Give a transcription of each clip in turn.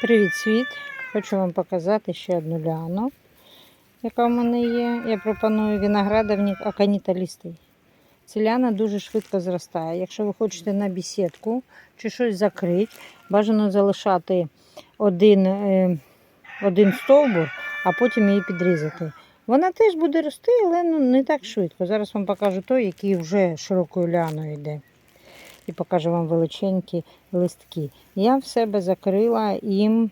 Привіт, світ! Хочу вам показати ще одну ляну, яка в мене є. Я пропоную виноградовник аконіталістий. Ця ляна дуже швидко зростає. Якщо ви хочете на бісідку чи щось закрити, бажано залишати один, е, один стовбур, а потім її підрізати. Вона теж буде рости, але ну, не так швидко. Зараз вам покажу той, який вже широкою ляною йде. І покажу вам величенькі листки. Я в себе закрила їм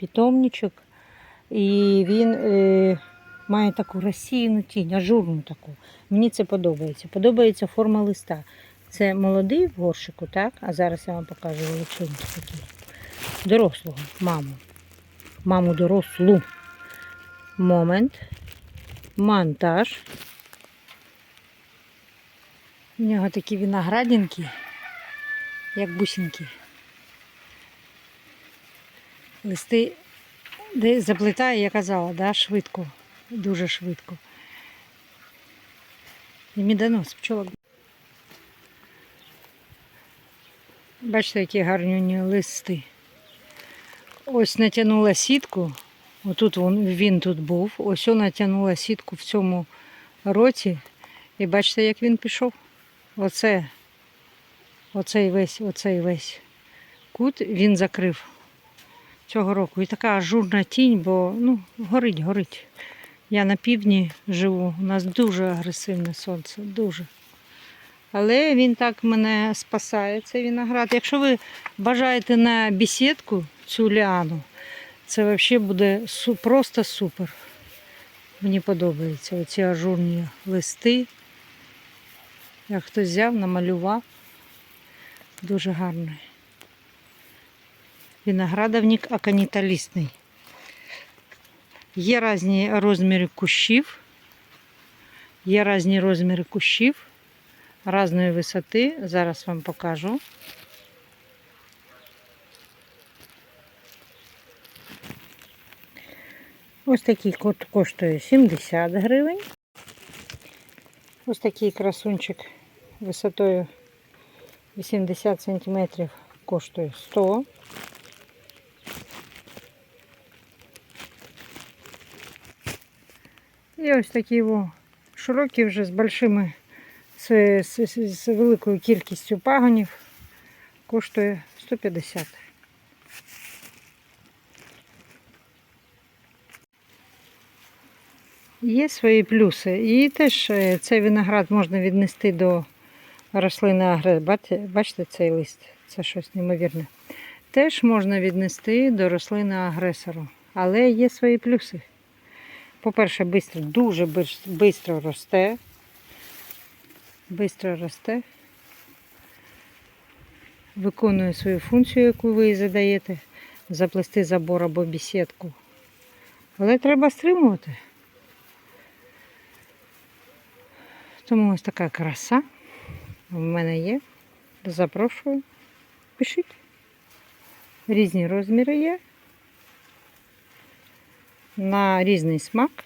питомничок, і він е, має таку розсіяну тінь, ажурну таку. Мені це подобається. Подобається форма листа. Це молодий в горщику, так? А зараз я вам покажу величенький такий. Дорослого, маму. Маму дорослу. Момент. Монтаж. У нього такі виноградинки, як бусинки. Листи де заплітає, я казала, да, швидко, дуже швидко. І мідонос, пчолок. Бачите, які гарні листи. Ось натягнула сітку. Отут він, він тут був. Ось он натягнула сітку в цьому році. І бачите, як він пішов? Оце, оцей весь, оцей весь кут він закрив цього року. І така ажурна тінь, бо ну, горить, горить. Я на півдні живу, у нас дуже агресивне сонце, дуже. Але він так мене спасає, цей виноград. Якщо ви бажаєте на бесідку цю ліану, це взагалі буде просто супер. Мені подобається оці ажурні листи. Як хтось взяв, намалював. Дуже гарний. Виноградовник аконіталістний. Є різні розміри кущів. Є різні розміри кущів різної висоти. Зараз вам покажу. Ось такий коштує 70 гривень. Ось такий красунчик висотою 80 см коштує 100. І ось такі о, широкі вже з большими, з, з, з великою кількістю пагонів. Коштує 150. Є свої плюси. І теж е, цей виноград можна віднести до агресора. Бачите, бачите цей лист? Це щось неймовірне. Теж можна віднести до рослини агресору. Але є свої плюси. По-перше, бистро, дуже швидко росте. Бистро росте. Виконує свою функцію, яку ви їй задаєте, заплести забор або бісідку. Але треба стримувати. Тому ось така краса в мене є. Запрошую. Пишіть. Різні розміри є. На різний смак.